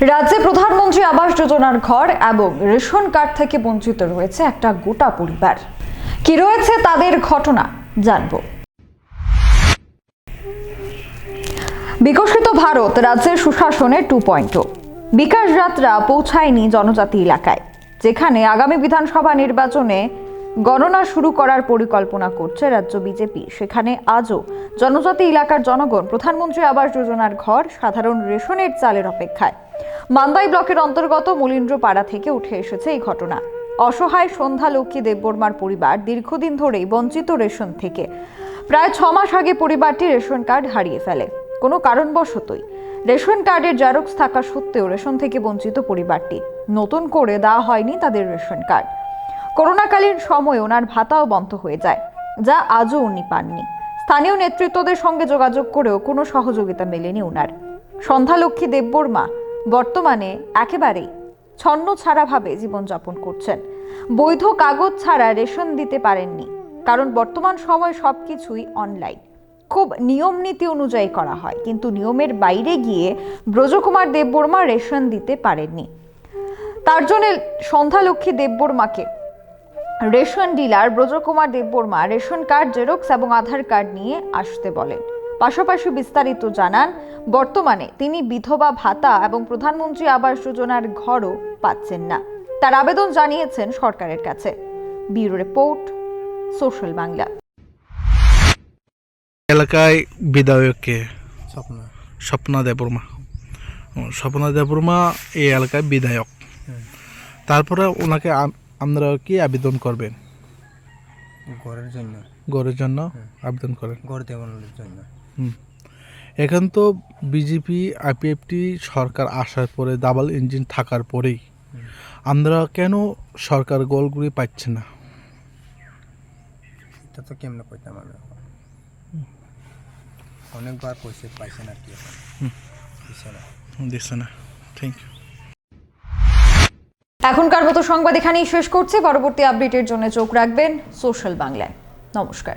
রাজ্যে প্রধানমন্ত্রী আবাস যোজনার ঘর এবং রেশন কার্ড থেকে বঞ্চিত রয়েছে একটা গোটা পরিবার। কি রয়েছে তাদের ঘটনা জানব। বিকশিত ভারত রাজ্যের সুশাসনে টু পয়েন্ট বিকাশ যাত্রা পৌঁছায়নি জনজাতি এলাকায়, যেখানে আগামী বিধানসভা নির্বাচনে গণনা শুরু করার পরিকল্পনা করছে রাজ্য বিজেপি। সেখানে আজও জনজাতি এলাকার জনগণ প্রধানমন্ত্রী আবাস যোজনার ঘর সাধারণ রেশনের চালের অপেক্ষায়। মান্দাই ব্লকের অন্তর্গত মলিন্দ্রপাড়া থেকে উঠে এসেছে এই ঘটনা। অসহায় সন্ধ্যা লক্ষ্মী দেববর্মার পরিবার দীর্ঘদিন ধরেই বঞ্চিত রেশন থেকে। প্রায় ছ মাস আগে পরিবারটি রেশন কার্ড হারিয়ে ফেলে। কোনো কারণবশতই রেশন কার্ডের জেরক্স থাকা সত্ত্বেও রেশন থেকে বঞ্চিত পরিবারটি। নতুন করে দেওয়া হয়নি তাদের রেশন কার্ড। করোনাকালীন সময়ে ওনার ভাতাও বন্ধ হয়ে যায়, যা আজও উনি পাননি। স্থানীয় নেতৃত্বদের সঙ্গে যোগাযোগ করেও কোনো সহযোগিতা মেলেনি ওনার। সন্ধ্যালক্ষ্মী দেববর্মা বর্তমানে একেবারেই ছন্ন ছাড়াভাবে জীবনযাপন করছেন। বৈধ কাগজ ছাড়া রেশন দিতে পারেননি, কারণ বর্তমান সময় সব কিছুই অনলাইন। খুব নিয়ম নীতি অনুযায়ী করা হয়, কিন্তু নিয়মের বাইরে গিয়ে ব্রজকুমার দেববর্মা রেশন দিতে পারেননি। তার জন্য Sandhyalakshmi দেববর্মাকে ration dealer Brajakumar Debbarma ration card, xerox এবং আধার কার্ড নিয়ে আসতে বলেন। পাশাপাশি বিস্তারিত জানান বর্তমানে তিনি বিধবা ভাতা এবং প্রধানমন্ত্রী আবাস যোজনার ঘরও পাচ্ছেন না। তার আবেদন জানিয়েছেন সরকারের কাছে। Bureau report social Bangla. এলাকায় বিধায়ককে স্বপ্ন। স্বপ্না দেববর্মা। স্বপ্না দেববর্মা এই এলাকায় বিধায়ক। তারপরে ওনাকে আম- আপনারা কি আবেদন করবেন? ঘরের জন্য। গড়ের জন্য আবেদন করেন। ঘর দেওয়ানোর জন্য। এখন তো বিজেপি আইপিএফটি সরকার আসার পরে ডাবল ইঞ্জিন থাকার পরেই আমরা কেন সরকার গোলগুলি পাচ্ছে না? এটা তো কেমনে পাইতাম আমি? অনেকবার কইছে পাইছে না কি দিছে না। থ্যাংক ইউ এখনকার মতো সংবাদ এখানেই শেষ করছি। পরবর্তী আপডেটের জন্য চোখ রাখবেন সোশ্যাল বাংলায়। নমস্কার।